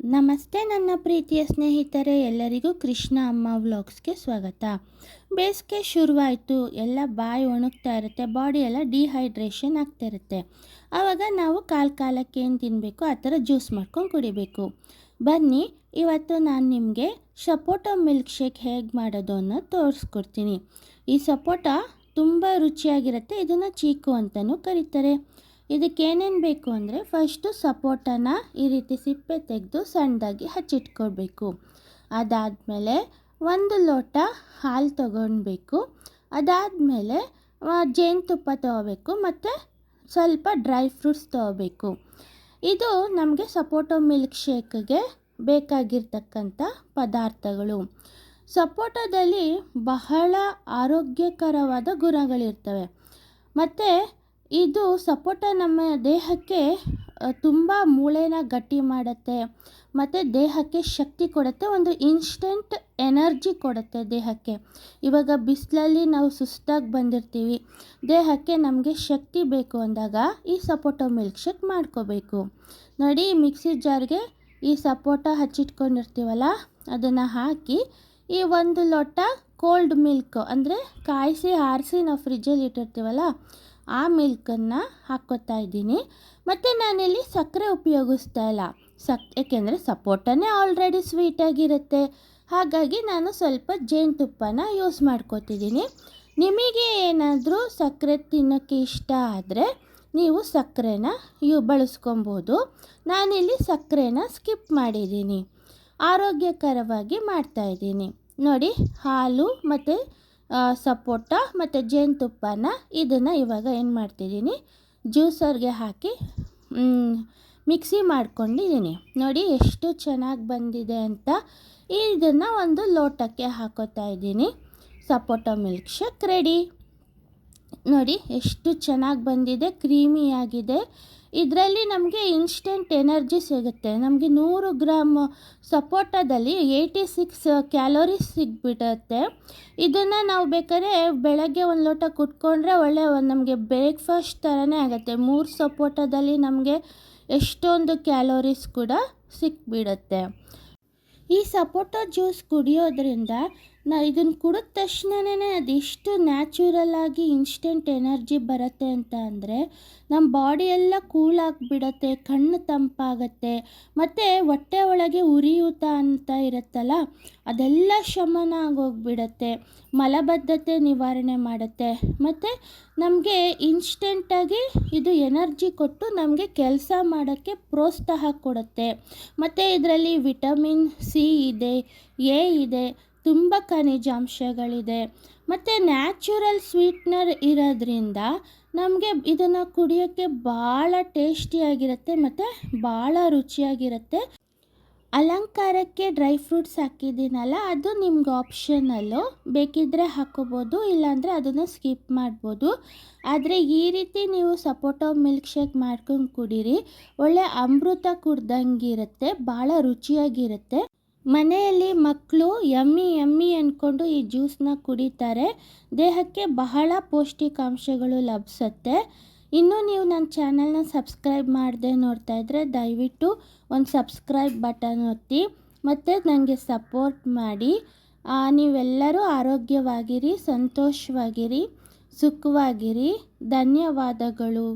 ನಮಸ್ತೆ ನನ್ನ ಪ್ರೀತಿಯ ಸ್ನೇಹಿತರೆ, ಎಲ್ಲರಿಗೂ ಕೃಷ್ಣ ಅಮ್ಮ ವ್ಲಾಗ್ಸ್ಗೆ ಸ್ವಾಗತ. ಬೇಸಿಗೆ ಶುರುವಾಯಿತು, ಎಲ್ಲ ಬಾಯಿ ಒಣಗ್ತಾ ಇರುತ್ತೆ, ಬಾಡಿ ಎಲ್ಲ ಡಿಹೈಡ್ರೇಷನ್ ಆಗ್ತಾ ಇರುತ್ತೆ. ಆವಾಗ ನಾವು ಕಾಲ ಕಾಲಕ್ಕೆ ಏನು ತಿನ್ನಬೇಕು ಆ ಥರ ಜ್ಯೂಸ್ ಮಾಡ್ಕೊಂಡು ಕುಡಿಬೇಕು. ಬನ್ನಿ, ಇವತ್ತು ನಾನು ನಿಮಗೆ ಸಪೋಟೊ ಮಿಲ್ಕ್ ಶೇಕ್ ಹೇಗೆ ಮಾಡೋದು ಅನ್ನೋದು ತೋರಿಸ್ಕೊಡ್ತೀನಿ. ಈ ಸಪೋಟ ತುಂಬ ರುಚಿಯಾಗಿರುತ್ತೆ, ಇದನ್ನು ಚೀಕು ಅಂತಲೂ ಕರೀತಾರೆ. ಇದಕ್ಕೆ ಏನೇನು ಬೇಕು ಅಂದರೆ ಫಸ್ಟು ಸಪೋಟನ ಈ ರೀತಿ ಸಿಪ್ಪೆ ತೆಗೆದು ಸಣ್ಣದಾಗಿ ಹಚ್ಚಿಟ್ಕೊಳ್ಬೇಕು. ಅದಾದಮೇಲೆ ಒಂದು ಲೋಟ ಹಾಲು ತಗೊಳ್ಬೇಕು ಅದಾದಮೇಲೆ ಜೇನುತುಪ್ಪ ತೊಗೋಬೇಕು ಮತ್ತು ಸ್ವಲ್ಪ ಡ್ರೈ ಫ್ರೂಟ್ಸ್ ತೊಗೋಬೇಕು. ಇದು ನಮಗೆ ಸಪೋಟೊ ಮಿಲ್ಕ್ ಶೇಕ್ಗೆ ಬೇಕಾಗಿರ್ತಕ್ಕಂಥ ಪದಾರ್ಥಗಳು. ಸಪೋಟದಲ್ಲಿ ಬಹಳ ಆರೋಗ್ಯಕರವಾದ ಗುಣಗಳಿರ್ತವೆ. ಮತ್ತು ಇದು ಸಪೋಟ ನಮ್ಮ ದೇಹಕ್ಕೆ ತುಂಬ ಮೂಳೆನ ಗಟ್ಟಿ ಮಾಡುತ್ತೆ, ಮತ್ತು ದೇಹಕ್ಕೆ ಶಕ್ತಿ ಕೊಡುತ್ತೆ, ಒಂದು ಇನ್ಸ್ಟೆಂಟ್ ಎನರ್ಜಿ ಕೊಡುತ್ತೆ ದೇಹಕ್ಕೆ. ಇವಾಗ ಬಿಸಿಲಲ್ಲಿ ನಾವು ಸುಸ್ತಾಗಿ ಬಂದಿರ್ತೀವಿ, ದೇಹಕ್ಕೆ ನಮಗೆ ಶಕ್ತಿ ಬೇಕು ಅಂದಾಗ ಈ ಸಪೋಟ ಮಿಲ್ಕ್ ಶೇಕ್ ಮಾಡ್ಕೋಬೇಕು. ನೋಡಿ ಮಿಕ್ಸಿ ಜಾರ್ಗೆ ಈ ಸಪೋಟ ಹಚ್ಚಿಟ್ಕೊಂಡಿರ್ತೀವಲ್ಲ, ಅದನ್ನು ಹಾಕಿ ಈ ಒಂದು ಲೋಟ ಕೋಲ್ಡ್ ಮಿಲ್ಕ್ ಅಂದರೆ ಕಾಯಿಸಿ, ಆರಿಸಿ ನಾವು ಫ್ರಿಜ್ಜಲ್ಲಿ ಇಟ್ಟಿರ್ತೀವಲ್ಲ ಆ ಮಿಲ್ಕನ್ನು ಹಾಕ್ಕೋತಾ ಇದ್ದೀನಿ. ಮತ್ತು ನಾನಿಲ್ಲಿ ಸಕ್ಕರೆ ಉಪಯೋಗಿಸ್ತಾ ಇಲ್ಲ. ಸಕ್, ಏಕೆಂದರೆ ಸಪೋಟನೇ ಆಲ್ರೆಡಿ ಸ್ವೀಟಾಗಿರುತ್ತೆ ಹಾಗಾಗಿ ನಾನು ಸ್ವಲ್ಪ ಜೇನುತುಪ್ಪನ ಯೂಸ್ ಮಾಡ್ಕೋತಿದ್ದೀನಿ. ನಿಮಗೆ ಏನಾದರೂ ಸಕ್ಕರೆ ತಿನ್ನೋಕ್ಕೆ ಇಷ್ಟ ಆದರೆ ನೀವು ಸಕ್ಕರೆನ ಯು, ಬಳಸ್ಕೊಬೋದು. ನಾನಿಲ್ಲಿ ಸಕ್ಕರೆನ ಸ್ಕಿಪ್ ಮಾಡಿದ್ದೀನಿ. ಆರೋಗ್ಯಕರವಾಗಿ ಮಾಡ್ತಾಯಿದ್ದೀನಿ ನೋಡಿ ಹಾಲು ಮತ್ತು ಸಪೋಟ ಮತ್ತು ಜೇನುತುಪ್ಪನ ಇದನ್ನು ಇವಾಗ ಏನು ಮಾಡ್ತಿದ್ದೀನಿ? ಜ್ಯೂಸರ್ಗೆ ಹಾಕಿ ಮಿಕ್ಸಿ ಮಾಡ್ಕೊಂಡಿದ್ದೀನಿ. ನೋಡಿ ಎಷ್ಟು ಚೆನ್ನಾಗಿ ಬಂದಿದೆ ಅಂತ. ಇದನ್ನು ಒಂದು ಲೋಟಕ್ಕೆ ಹಾಕೋತಾ ಇದ್ದೀನಿ. Sapota milk shake ready. ನೋಡಿ ಎಷ್ಟು ಚೆನ್ನಾಗಿ ಬಂದಿದೆ, ಕ್ರೀಮಿಯಾಗಿದೆ. ಇದರಲ್ಲಿ ನಮಗೆ ಇನ್ಸ್ಟೆಂಟ್ ಎನರ್ಜಿ ಸಿಗುತ್ತೆ. ನಮಗೆ ನೂರು ಗ್ರಾಮ್ ಸಪೋಟದಲ್ಲಿ ಏಯ್ಟಿ ಸಿಕ್ಸ್ ಕ್ಯಾಲೋರೀಸ್ ಸಿಗ್ಬಿಡುತ್ತೆ. ಇದನ್ನು ನಾವು ಬೇಕಾದ್ರೆ ಬೆಳಗ್ಗೆ ಒಂದು ಲೋಟ ಕುಟ್ಕೊಂಡ್ರೆ ಒಳ್ಳೆ ಒಂದು ನಮಗೆ ಬ್ರೇಕ್ಫಾಸ್ಟ್ ಥರನೇ ಆಗುತ್ತೆ. ಮೂರು ಸಪೋಟದಲ್ಲಿ ನಮಗೆ ಎಷ್ಟೊಂದು ಕ್ಯಾಲೋರೀಸ್ ಕೂಡ ಸಿಕ್ಬಿಡುತ್ತೆ. ಈ ಸಪೋಟೊ ಜ್ಯೂಸ್ ಕುಡಿಯೋದ್ರಿಂದ ನಾ ಇದನ್ನು ಕುಡಿದ ತಕ್ಷಣನೇ ಅದೆಷ್ಟು ನ್ಯಾಚುರಲ್ ಆಗಿ ಇನ್ಸ್ಟೆಂಟ್ ಎನರ್ಜಿ ಬರುತ್ತೆ ಅಂತ ಅಂದರೆ ನಮ್ಮ ಬಾಡಿ ಎಲ್ಲ ಕೂಲ್ ಆಗಿಬಿಡತ್ತೆ, ಕಣ್ಣು ತಂಪಾಗತ್ತೆ, ಮತ್ತು ಹೊಟ್ಟೆ ಒಳಗೆ ಉರಿಯೂತ ಅಂತ ಇರುತ್ತಲ್ಲ, ಅದೆಲ್ಲ ಶಮನ ಆಗೋಗ್ಬಿಡತ್ತೆ, ಮಲಬದ್ಧತೆ ನಿವಾರಣೆ ಮಾಡುತ್ತೆ, ಮತ್ತು ನಮಗೆ ಇನ್ಸ್ಟೆಂಟಾಗಿ ಇದು ಎನರ್ಜಿ ಕೊಟ್ಟು ನಮಗೆ ಕೆಲಸ ಮಾಡೋಕ್ಕೆ ಪ್ರೋತ್ಸಾಹ ಕೊಡುತ್ತೆ, ಮತ್ತು ಇದರಲ್ಲಿ ವಿಟಮಿನ್ ಸಿ ಇದೆ ಎ ಇದೆ ತುಂಬ ಖನಿಜಾಂಶಗಳಿದೆ. ಮತ್ತು ನ್ಯಾಚುರಲ್ ಸ್ವೀಟ್ನರ್ ಇರೋದ್ರಿಂದ ನಮಗೆ ಇದನ್ನು ಕುಡಿಯೋಕ್ಕೆ ಭಾಳ ಟೇಸ್ಟಿಯಾಗಿರುತ್ತೆ ಮತ್ತು ಭಾಳ ರುಚಿಯಾಗಿರುತ್ತೆ. ಅಲಂಕಾರಕ್ಕೆ ಡ್ರೈ ಫ್ರೂಟ್ಸ್ ಹಾಕಿದ್ದೀನಲ್ಲ, ಅದು ನಿಮ್ಗೆ ಆಪ್ಷನಲ್ಲು ಬೇಕಿದ್ದರೆ ಹಾಕೋಬೋದು, ಇಲ್ಲಾಂದರೆ ಅದನ್ನು ಸ್ಕಿಪ್ ಮಾಡ್ಬೋದು. ಆದರೆ ಈ ರೀತಿ ನೀವು ಸಪೋಟೊ ಮಿಲ್ಕ್ ಶೇಕ್ ಮಾಡ್ಕೊಂಡು ಕುಡೀರಿ. ಒಳ್ಳೆ ಅಮೃತ ಕುಡ್ದಂಗಿರುತ್ತೆ, ಭಾಳ ರುಚಿಯಾಗಿರುತ್ತೆ. ಮನೆಯಲ್ಲಿ ಮಕ್ಕಳು ಯಮ್ಮಿ ಯಮ್ಮಿ ಅಂದ್ಕೊಂಡು ಈ ಜ್ಯೂಸನ್ನ ಕುಡಿತಾರೆ. ದೇಹಕ್ಕೆ ಬಹಳ ಪೌಷ್ಟಿಕಾಂಶಗಳು ಲಭಿಸುತ್ತೆ. ಇನ್ನೂ ನೀವು ನನ್ನ ಚಾನಲ್ನ ಸಬ್ಸ್ಕ್ರೈಬ್ ಮಾಡದೆ ನೋಡ್ತಾ ಇದ್ದರೆ ದಯವಿಟ್ಟು ಒಂದು ಸಬ್ಸ್ಕ್ರೈಬ್ ಬಟನ್ ಒತ್ತಿ, ಮತ್ತು ನನಗೆ ಸಪೋರ್ಟ್ ಮಾಡಿ. ನೀವೆಲ್ಲರೂ ಆರೋಗ್ಯವಾಗಿರಿ, ಸಂತೋಷವಾಗಿರಿ, ಸುಖವಾಗಿರಿ. ಧನ್ಯವಾದಗಳು.